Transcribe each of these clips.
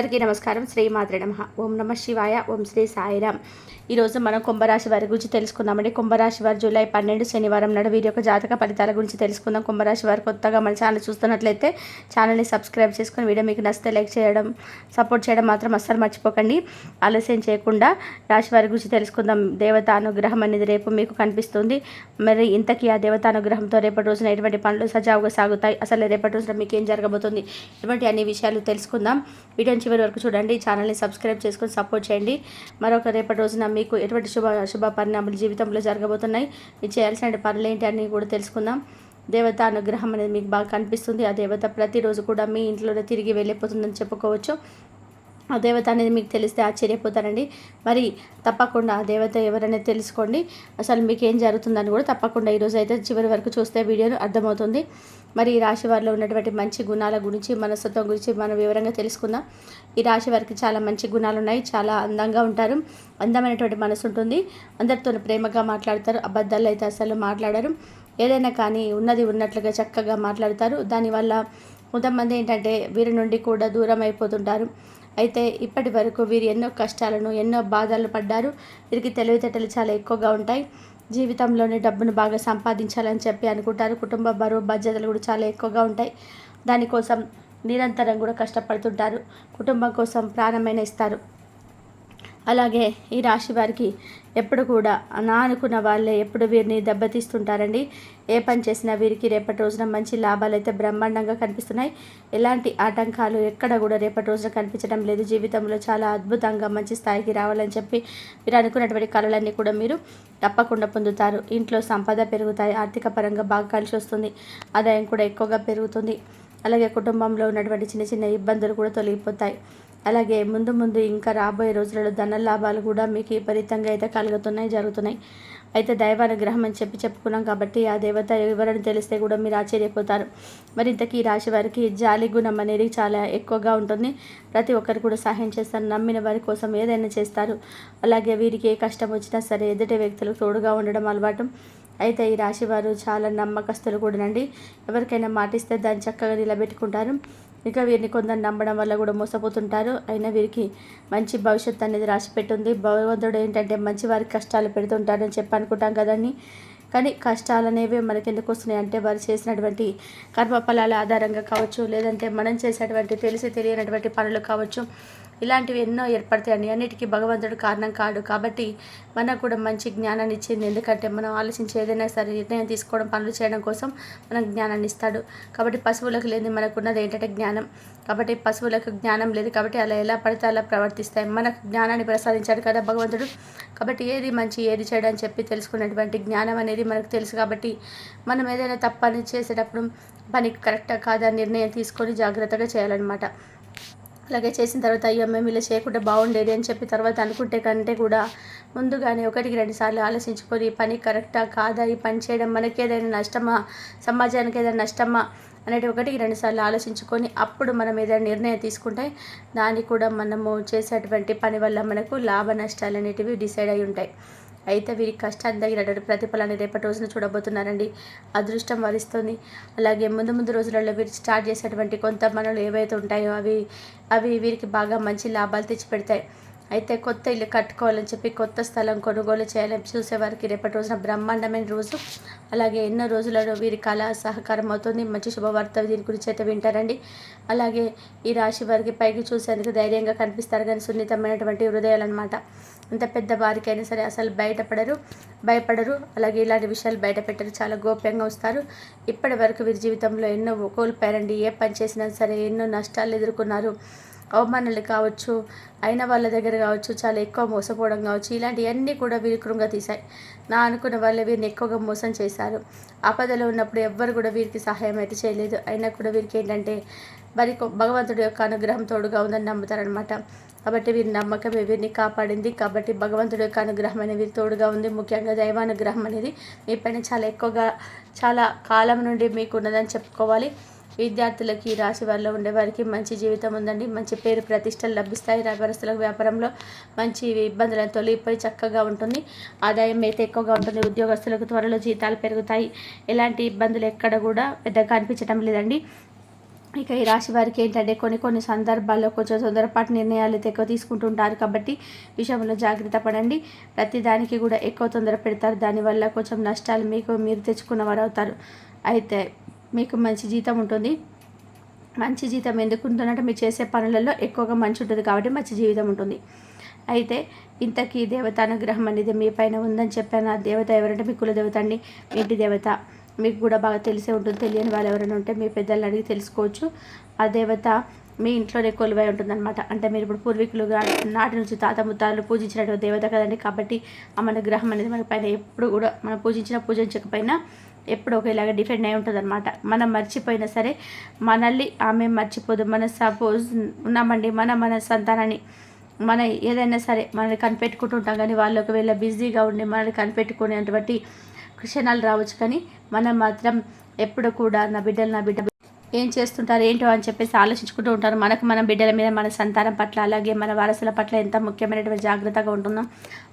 అందరికీ నమస్కారం. శ్రీ మాతృ నమ. ఓం నమ శివాయ ఓం శ్రీ సాయిరామ్. ఈరోజు మనం కుంభరాశి వారి గురించి తెలుసుకుందామండి. కుంభరాశి వారు జూలై పన్నెండు శనివారం నాడు వీరి యొక్క జాతక ఫలితాల గురించి తెలుసుకుందాం. కుంభరాశి వారు కొత్తగా మన ఛానల్ చూస్తున్నట్లయితే ఛానల్ని సబ్స్క్రైబ్ చేసుకొని వీడియో మీకు నచ్చితే లైక్ చేయడం సపోర్ట్ చేయడం మాత్రం అస్సలు మర్చిపోకండి. ఆలస్యం చేయకుండా రాశి వారి గురించి తెలుసుకుందాం. దేవత అనుగ్రహం అనేది రేపు మీకు కనిపిస్తుంది. మరి ఇంతకీ ఆ దేవత అనుగ్రహంతో రేపటి రోజున ఎటువంటి పనులు సజావుగా సాగుతాయి? అసలు రేపటి రోజున మీకు ఏం జరగబోతుంది? ఇటువంటి అన్ని విషయాలు తెలుసుకుందాం. వీడియోని చివరి వరకు చూడండి. ఛానల్ని సబ్స్క్రైబ్ చేసుకొని సపోర్ట్ చేయండి. మరొక రేపటి రోజున మీకు ఎటువంటి శుభ శుభ పరిణామాలు జీవితంలో జరగబోతున్నాయి? మీరు చేయాల్సిన పనులు ఏంటి అని కూడా తెలుసుకుందాం. దేవత అనుగ్రహం అనేది మీకు బాగా కనిపిస్తుంది. ఆ దేవత ప్రతిరోజు కూడా మీ ఇంట్లోనే తిరిగి వెళ్ళిపోతుందని చెప్పుకోవచ్చు. ఆ దేవత అనేది మీకు తెలిస్తే ఆశ్చర్యపోతారండి. మరి తప్పకుండా ఆ దేవత ఎవరనేది తెలుసుకోండి. అసలు మీకు ఏం జరుగుతుందని కూడా తప్పకుండా ఈరోజు అయితే చివరి వరకు చూస్తే వీడియోను అర్థమవుతుంది. మరి ఈ రాశి వారిలో ఉన్నటువంటి మంచి గుణాల గురించి మనస్తత్వం గురించి మనం వివరంగా తెలుసుకుందాం. ఈ రాశి వారికి చాలా మంచి గుణాలు ఉన్నాయి చాలా అందంగా ఉంటారు అందమైనటువంటి మనసు ఉంటుంది. అందరితో ప్రేమగా మాట్లాడతారు అబద్ధాలు అయితే అసలు మాట్లాడరు. ఏదైనా కానీ ఉన్నది ఉన్నట్లుగా చక్కగా మాట్లాడతారు. దానివల్ల కొంతమంది ఏంటంటే వీరి నుండి కూడా దూరం అయిపోతుంటారు. అయితే ఇప్పటి వరకు వీరు ఎన్నో కష్టాలను ఎన్నో బాధలు పడ్డారు. వీరికి తెలివితేటలు చాలా ఎక్కువగా ఉంటాయి. జీవితంలోనే డబ్బును బాగా సంపాదించాలని చెప్పి అనుకుంటారు. కుటుంబ బరువు బాధ్యతలు కూడా చాలా ఎక్కువగా ఉంటాయి. దానికోసం నిరంతరం కూడా కష్టపడుతుంటారు. కుటుంబం కోసం ప్రాణమైన ఇస్తారు. అలాగే ఈ రాశి వారికి ఎప్పుడు కూడా నా అనుకున్న వాళ్ళే ఎప్పుడు వీరిని దెబ్బతీస్తుంటారండి. ఏ పని చేసినా వీరికి రేపటి రోజున మంచి లాభాలు అయితే బ్రహ్మాండంగా కనిపిస్తున్నాయి. ఎలాంటి ఆటంకాలు ఎక్కడ కూడా రేపటి రోజున కనిపించడం లేదు. జీవితంలో చాలా అద్భుతంగా మంచి స్థాయికి రావాలని చెప్పి మీరు అనుకున్నటువంటి కళలన్నీ కూడా మీరు తప్పకుండా పొందుతారు. ఇంట్లో సంపద పెరుగుతాయి. ఆర్థిక పరంగా బాగా కలిసి వస్తుంది. ఆదాయం కూడా ఎక్కువగా పెరుగుతుంది. అలాగే కుటుంబంలో ఉన్నటువంటి చిన్న చిన్న ఇబ్బందులు కూడా తొలగిపోతాయి. అలాగే ముందు ముందు ఇంకా రాబోయే రోజులలో ధన లాభాలు కూడా మీకు విపరీతంగా అయితే కలుగుతున్నాయి జరుగుతున్నాయి. అయితే దైవానుగ్రహం అని చెప్పి చెప్పుకున్నాం కాబట్టి ఆ దేవత వివరణ తెలిస్తే కూడా మీరు ఆశ్చర్యపోతారు. మరి ఇంతకీ ఈ రాశి వారికి జాలి గుణం అనేది చాలా ఎక్కువగా ఉంటుంది. ప్రతి ఒక్కరు కూడా సహాయం చేస్తారు నమ్మిన వారి కోసం ఏదైనా చేస్తారు. అలాగే వీరికి ఏ కష్టం వచ్చినా సరే ఎదుటి వ్యక్తులకు తోడుగా ఉండడం అలవాటు. అయితే ఈ రాశి వారు చాలా నమ్మకస్తులు కూడానండి. ఎవరికైనా మాటిస్తే దాన్ని చక్కగా నిలబెట్టుకుంటారు. ఇక వీరిని కొందరు నమ్మడం వల్ల కూడా మోసపోతుంటారు. అయినా వీరికి మంచి భవిష్యత్తు అనేది రాసి పెట్టుంది భగవంతుడు ఏంటంటే మంచి వారికి కష్టాలు పెడుతుంటారని చెప్పి అనుకుంటాం కదండి. కానీ కష్టాలు అనేవి మనకి ఎందుకు వస్తున్నాయి అంటే వారు చేసినటువంటి కర్మఫలాల ఆధారంగా కావచ్చు లేదంటే మనం చేసేటువంటి తెలిసి తెలియనటువంటి పనులు కావచ్చు. ఇలాంటివి ఎన్నో ఏర్పడతాయని అన్నిటికీ భగవంతుడు కారణం కాడు. కాబట్టి మనకు కూడా మంచి జ్ఞానాన్ని ఇచ్చింది ఎందుకంటే మనం ఆలోచించి ఏదైనా సరే నిర్ణయం తీసుకోవడం పనులు చేయడం కోసం మనకు జ్ఞానాన్ని ఇస్తాడు. కాబట్టి పశువులకు లేని మనకున్నది ఏంటంటే జ్ఞానం. కాబట్టి పశువులకు జ్ఞానం లేదు కాబట్టి అలా ఎలా పడితే అలా ప్రవర్తిస్తాయి. మనకు జ్ఞానాన్ని ప్రసాదించాడు కదా భగవంతుడు. కాబట్టి ఏది మంచి ఏది చేయడం అని చెప్పి తెలుసుకున్నటువంటి జ్ఞానం అనేది మనకు తెలుసు. కాబట్టి మనం ఏదైనా తప్పని చేసేటప్పుడు పని కరెక్టా కాదా నిర్ణయం తీసుకొని జాగ్రత్తగా చేయాలన్నమాట. అలాగే చేసిన తర్వాత అయ్యో మేము ఇలా చేయకుండా బాగుండేది అని చెప్పి తర్వాత అనుకుంటే కంటే కూడా ముందుగానే ఒకటికి రెండు సార్లు ఆలోచించుకొని పని కరెక్టా కాదా? ఈ పని చేయడం మనకి ఏదైనా నష్టమా? సమాజానికి ఏదైనా నష్టమా? అనేది ఒకటికి రెండు సార్లు ఆలోచించుకొని అప్పుడు మనం ఏదైనా నిర్ణయం తీసుకుంటే దాన్ని కూడా మనము చేసేటువంటి పని వల్ల మనకు లాభ నష్టాలు అనేటివి డిసైడ్ అయి ఉంటాయి. అయితే వీరి కష్టాన్ని తగినటువంటి ప్రతిఫలాన్ని రేపటి రోజున చూడబోతున్నారండి. అదృష్టం వరిస్తుంది. అలాగే ముందు ముందు రోజులలో వీరు స్టార్ట్ చేసేటువంటి కొంత పనులు ఏవైతే ఉంటాయో అవి అవి వీరికి బాగా మంచి లాభాలు తెచ్చిపెడతాయి. అయితే కొత్త ఇల్లు కట్టుకోవాలని చెప్పి కొత్త స్థలం కొనుగోలు చేయాలని చూసేవారికి రేపటి రోజున బ్రహ్మాండమైన రోజు. అలాగే ఎన్నో రోజులలో వీరి కళ సహకారం అవుతుంది. మంచి శుభవార్త దీని గురించి అయితే వింటారండి. అలాగే ఈ రాశి వారికి పైకి చూసేందుకు ధైర్యంగా కనిపిస్తారు. కానీ సున్నితమైనటువంటి హృదయాలన్నమాట. ఎంత పెద్ద వారికైనా సరే అసలు బయటపడరు భయపడరు. అలాగే ఇలాంటి విషయాలు బయట పెట్టరు చాలా గోప్యంగా వస్తారు. ఇప్పటి వరకు వీరి జీవితంలో ఎన్నో కోల్పోయారండి. ఏ పని చేసినా సరే ఎన్నో నష్టాలు ఎదుర్కొన్నారు. అవమానాలు కావచ్చు అయిన వాళ్ళ దగ్గర కావచ్చు చాలా ఎక్కువ మోసపోవడం కావచ్చు ఇలాంటివన్నీ కూడా వీరి తీశాయి. నా అనుకున్న వాళ్ళే వీరిని ఎక్కువగా మోసం చేశారు. ఆపదలో ఉన్నప్పుడు ఎవ్వరు కూడా వీరికి సహాయం అయితే చేయలేదు. అయినా కూడా వీరికి ఏంటంటే మరి భగవంతుడి యొక్క అనుగ్రహం తోడుగా ఉందని నమ్ముతారనమాట కాబట్టి వీరి నమ్మకం వీరిని కాపాడింది? కాబట్టి భగవంతుడి యొక్క అనుగ్రహం అనేది తోడుగా ఉంది. ముఖ్యంగా దైవానుగ్రహం అనేది మీ పైన చాలా ఎక్కువగా చాలా కాలం నుండి మీకు ఉన్నదని చెప్పుకోవాలి. విద్యార్థులకి ఈ రాశి వారిలో ఉండే వారికి మంచి జీవితం ఉందండి. మంచి పేరు ప్రతిష్టలు లభిస్తాయి. వ్యాపారస్తులకు వ్యాపారంలో మంచి ఇబ్బందులను తొలగిపోయి చక్కగా ఉంటుంది. ఆదాయం అయితే ఎక్కువగా ఉంటుంది. ఉద్యోగస్తులకు త్వరలో జీతాలు పెరుగుతాయి. ఎలాంటి ఇబ్బందులు ఎక్కడ కూడా పెద్దగా అనిపించడం లేదండి. ఇక ఈ రాశి వారికి ఏంటంటే కొన్ని కొన్ని సందర్భాల్లో కొంచెం తొందరపాటు నిర్ణయాలు అయితే ఎక్కువ తీసుకుంటుంటారు. కాబట్టి విషయంలో జాగ్రత్త పడండి. ప్రతి దానికి కూడా ఎక్కువ తొందర పెడతారు. దానివల్ల కొంచెం నష్టాలు మీకు మీరు తెచ్చుకున్నవారు అవుతారు. అయితే మీకు మంచి జీతం ఉంటుంది. మంచి జీతం ఎందుకు ఉంటుందంటే మీరు చేసే పనులలో ఎక్కువగా మంచి ఉంటుంది కాబట్టి మంచి జీవితం ఉంటుంది. అయితే ఇంతకీ దేవత అనుగ్రహం అనేది మీ పైన ఉందని చెప్పాను. ఆ దేవత ఎవరంటే మీ కులదేవత అండి. మీ ఇంటి దేవత. మీకు కూడా బాగా తెలిసే ఉంటుంది తెలియని వాళ్ళు ఎవరైనా ఉంటే మీ పెద్దలను అడిగి తెలుసుకోవచ్చు. ఆ దేవత మీ ఇంట్లోనే కొలువై ఉంటుందన్నమాట. అంటే మీరు ఇప్పుడు పూర్వీకులుగా నాటి నుంచి తాత ముత్తాలు పూజించినటువంటి దేవత కదండి. కాబట్టి ఆ మన గ్రహం అనేది మన పైన ఎప్పుడు కూడా మనం పూజించిన పూజించకపోయినా ఎప్పుడు ఒకేలాగా డిఫెండ్ అయి ఉంటుంది అనమాట మనం మర్చిపోయినా సరే మనల్ని ఆమె మర్చిపోదు. మన సపోజ్ ఉన్నామండి మన మన సంతానాన్ని మన ఏదైనా సరే మనల్ని కనిపెట్టుకుంటుంటాం కానీ వాళ్ళు ఒకవేళ బిజీగా ఉండి మనల్ని కనిపెట్టుకునేటువంటి క్షణాలు రావచ్చు కానీ మనం మాత్రం ఎప్పుడు కూడా నా బిడ్డలు నా బిడ్డ ఏం చేస్తుంటారు ఏంటో అని చెప్పేసి ఆలోచించుకుంటూ ఉంటారు. మనకు మన బిడ్డల మీద మన సంతానం పట్ల అలాగే మన వారసుల పట్ల ఎంత ముఖ్యమైనటువంటి జాగ్రత్తగా ఉంటుందో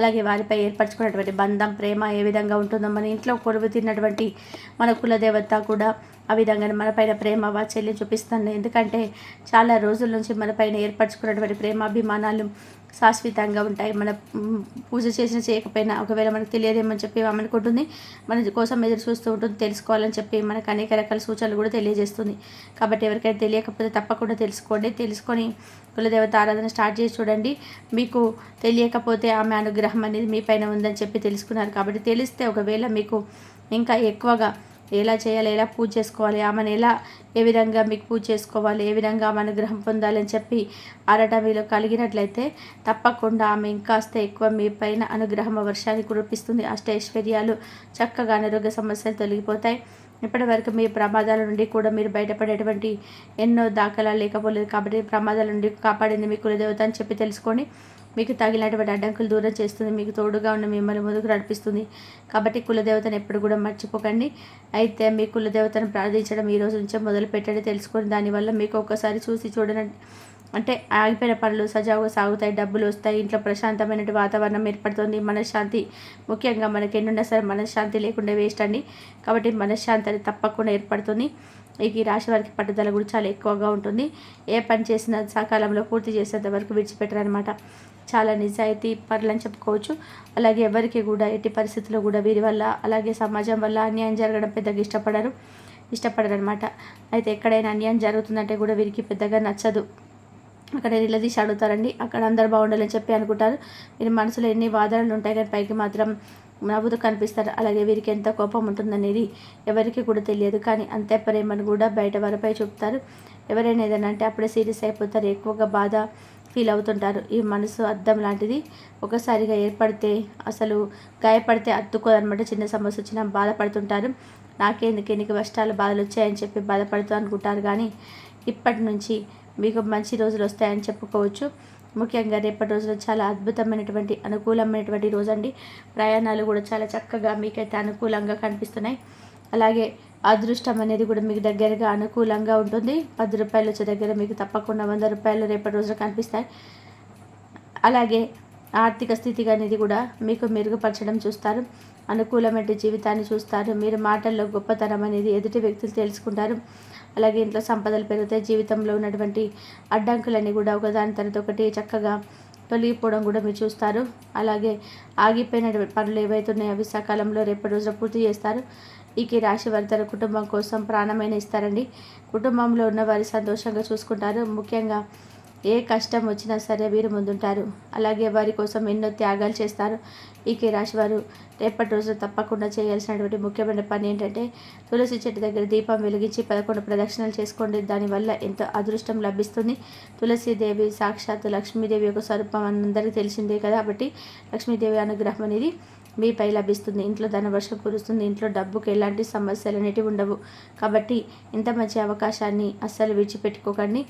అలాగే వారిపై ఏర్పరచుకున్నటువంటి బంధం ప్రేమ ఏ విధంగా ఉంటుందో మన ఇంట్లో కొడుకు తిన్నటువంటి మన కులదేవత కూడా ఆ విధంగా మనపైన ప్రేమ వాత్సల్యం చూపిస్తాను ఎందుకంటే చాలా రోజుల నుంచి మనపైన ఏర్పరచుకున్నటువంటి ప్రేమాభిమానాలు శాశ్వతంగా ఉంటాయి. మన పూజ చేసిన చేయకపోయినా ఒకవేళ మనకు తెలియదేమని చెప్పి అనుకుంటుంది. మన కోసం ఎదురు చూస్తూ ఉంటుంది తెలుసుకోవాలని చెప్పి మనకు అనేక రకాల సూచనలు కూడా తెలియజేస్తుంది. కాబట్టి ఎవరికైనా తెలియకపోతే తప్పకుండా తెలుసుకోండి. తెలుసుకొని కులదేవత ఆరాధన స్టార్ట్ చేసి చూడండి. మీకు తెలియకపోతే ఆమె అనుగ్రహం అనేది మీ పైన ఉందని చెప్పి తెలుసుకున్నారు. కాబట్టి తెలిస్తే ఒకవేళ మీకు ఇంకా ఎక్కువగా ఎలా చేయాలి ఎలా పూజ చేసుకోవాలి ఆమెను ఎలా ఏ విధంగా మీకు పూజ చేసుకోవాలి ఏ విధంగా ఆమె అనుగ్రహం పొందాలని చెప్పి ఆరట మీలో కలిగినట్లయితే తప్పకుండా ఆమె ఇంకాస్త ఎక్కువ మీ పైన అనుగ్రహం వర్షాన్ని కురిపిస్తుంది. అష్టైశ్వర్యాలు చక్కగా అనారోగ్య సమస్యలు తొలగిపోతాయి. ఇప్పటి వరకు మీ ప్రమాదాల నుండి కూడా మీరు బయటపడేటువంటి ఎన్నో దాఖలా లేకపోలేదు కాబట్టి ప్రమాదాల నుండి కాపాడింది మీ కులదేవత అని చెప్పి తెలుసుకోండి మీకు తగిలినటువంటి అడ్డంకులు దూరం చేస్తుంది మీకు తోడుగా ఉన్న మిమ్మల్ని ముందుకు నడిపిస్తుంది. కాబట్టి కులదేవతను ఎప్పుడు కూడా మర్చిపోకండి. అయితే మీ కులదేవతను ప్రార్థించడం ఈ రోజు నుంచే మొదలు పెట్టండి తెలుసుకొని దానివల్ల మీకు ఒక్కసారి చూసి చూడనండి అంటే ఆగిపోయిన పనులు సజావుగా సాగుతాయి డబ్బులు వస్తాయి ఇంట్లో ప్రశాంతమైన వాతావరణం ఏర్పడుతుంది మనశ్శాంతి ముఖ్యంగా మనకి ఎన్నున్నా సరే మనశ్శాంతి లేకుండా వేస్ట్ అండి. కాబట్టి మనశ్శాంతి అనేది తప్పకుండా ఏర్పడుతుంది. ఈ రాశి వారికి పట్టుదల కూడా చాలా ఎక్కువగా ఉంటుంది. ఏ పని చేసినా సకాలంలో పూర్తి చేసేంత వరకు విడిచిపెట్టరనమాట. చాలా నిజాయితీ పనులని చెప్పుకోవచ్చు. అలాగే ఎవరికి కూడా ఎట్టి పరిస్థితుల్లో కూడా వీరి వల్ల అలాగే సమాజం వల్ల అన్యాయం జరగడం పెద్దగా ఇష్టపడరు ఇష్టపడరు అనమాట అయితే ఎక్కడైనా అన్యాయం జరుగుతుందంటే కూడా వీరికి పెద్దగా నచ్చదు. అక్కడ నిలదీసి అడుగుతారండి. అక్కడ అందరు బాగుండాలని చెప్పి అనుకుంటారు. వీరి మనసులో ఎన్ని వాదనలు ఉంటాయి కానీ పైకి మాత్రం నవ్వుతూ కనిపిస్తారు. అలాగే వీరికి ఎంత కోపం ఉంటుందనేది ఎవరికి కూడా తెలియదు. కానీ అంతే ప్రేమను కూడా బయట వారిపై చూపుతారు. ఎవరైనా ఏదైనా అంటే అప్పుడే సీరియస్ అయిపోతారు. ఎక్కువగా బాధ ఫీల్ అవుతుంటారు. ఈ మనసు అద్దం లాంటిది ఒకసారిగా ఏర్పడితే అసలు గాయపడితే అత్తుకోదనమాట చిన్న సమస్య వచ్చినా బాధపడుతుంటారు. నాకేందుకు? ఎన్ని కష్టాలు బాధలు వచ్చాయని చెప్పి బాధపడుతూ అనుకుంటారు. కానీ ఇప్పటి నుంచి మీకు మంచి రోజులు వస్తాయని చెప్పుకోవచ్చు. ముఖ్యంగా రేపటి రోజులో చాలా అద్భుతమైనటువంటి అనుకూలమైనటువంటి రోజు అండి ప్రయాణాలు కూడా చాలా చక్కగా మీకైతే అనుకూలంగా కనిపిస్తున్నాయి. అలాగే అదృష్టం అనేది కూడా మీకు దగ్గరగా అనుకూలంగా ఉంటుంది. పది రూపాయలు వచ్చే దగ్గర మీకు తప్పకుండా వంద రూపాయలు రేపటి రోజున కనిపిస్తాయి. అలాగే ఆర్థిక స్థితి అనేది కూడా మీకు మెరుగుపరచడం చూస్తారు. అనుకూలమైన జీవితాన్ని చూస్తారు. మీరు మాటల్లో గొప్పతనం అనేది ఎదుటి వ్యక్తులు తెలుసుకుంటారు. అలాగే ఇంట్లో సంపదలు పెరుగుతాయి జీవితంలో ఉన్నటువంటి అడ్డంకులన్నీ కూడా ఒకదాని తర్వాత ఒకటి చక్కగా తొలగిపోవడం కూడా మీరు చూస్తారు. అలాగే ఆగిపోయిన పనులు ఏవైతే ఉన్నాయో అవి సకాలంలో రేపటి రోజున పూర్తి చేస్తారు. ఈ రాశి వారి తన కుటుంబం కోసం ప్రాణమైన ఇస్తారండి. కుటుంబంలో ఉన్న వారి సంతోషంగా చూసుకుంటారు. ముఖ్యంగా ఏ కష్టం వచ్చినా సరే వీరు ముందుంటారు. అలాగే వారి కోసం ఎన్నో త్యాగాలు చేస్తారు. ఈ రాశి వారు రేపటి రోజు తప్పకుండా చేయాల్సినటువంటి ముఖ్యమైన పని ఏంటంటే తులసి చెట్టు దగ్గర దీపం వెలిగించి పదకొండు ప్రదక్షిణలు చేసుకోండి. దానివల్ల ఎంతో అదృష్టం లభిస్తుంది. తులసీదేవి సాక్షాత్ లక్ష్మీదేవి యొక్క స్వరూపం అందరికీ తెలిసిందే కదా. కాబట్టి లక్ష్మీదేవి అనుగ్రహం అనేది మీపై లభిస్తుంది. ఇంట్లో ధనవర్షం కురుస్తుంది. ఇంట్లో డబ్బుకి ఎలాంటి సమస్యలు అనేటివి ఉండవు. కాబట్టి ఇంత మంచి అవకాశాన్ని అస్సలు విడిచిపెట్టుకోకండి.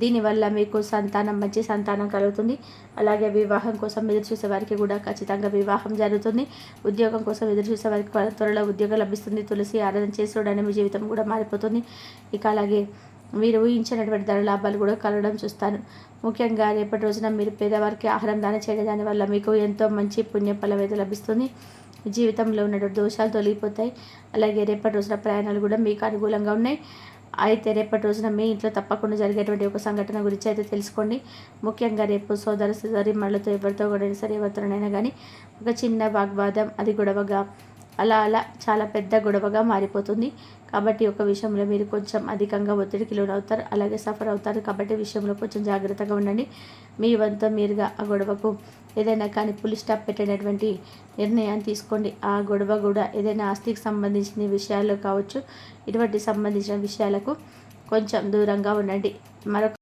దీనివల్ల మీకు సంతానం మంచి సంతానం కలుగుతుంది. అలాగే వివాహం కోసం ఎదురు చూసే వారికి కూడా ఖచ్చితంగా వివాహం జరుగుతుంది. ఉద్యోగం కోసం ఎదురు చూసే వారికి త్వరలో ఉద్యోగం లభిస్తుంది. తులసి ఆరాధన చేసుకోవడానికి మీ జీవితం కూడా మారిపోతుంది. ఇక అలాగే మీరు ఊహించినటువంటి ధర లాభాలు కూడా కలగడం చూస్తాను. ముఖ్యంగా రేపటి రోజున మీరు పేదవారికి ఆహారం దాన చేయడం దానివల్ల మీకు ఎంతో మంచి పుణ్య ఫలం అయితే లభిస్తుంది. జీవితంలో ఉన్నటువంటి దోషాలు తొలగిపోతాయి. అలాగే రేపటి రోజున ప్రయాణాలు కూడా మీకు అనుకూలంగా ఉన్నాయి. అయితే రేపటి రోజున మీ ఇంట్లో తప్పకుండా జరిగేటువంటి ఒక సంఘటన గురించి అయితే తెలుసుకోండి. ముఖ్యంగా రేపు సోదర సోదరి మళ్ళతో ఎవరితో కూడా సరే ఎవరితోనైనా కానీ ఒక చిన్న వాగ్వాదం అది గొడవగా అలా అలా చాలా పెద్ద గొడవగా మారిపోతుంది. కాబట్టి ఒక విషయంలో మీరు కొంచెం అధికంగా ఒత్తిడికి లోనవుతారు. అలాగే సఫర్ అవుతారు. కాబట్టి విషయంలో కొంచెం జాగ్రత్తగా ఉండండి. మీ వంతు మీరుగా ఆ గొడవకు ఏదైనా కానీ పులి స్టాప్ పెట్టేటటువంటి నిర్ణయాన్ని తీసుకోండి. ఆ గొడవ కూడా ఏదైనా ఆస్తికి సంబంధించిన విషయాల్లో కావచ్చు ఇటువంటి సంబంధించిన విషయాలకు కొంచెం దూరంగా ఉండండి. మరొక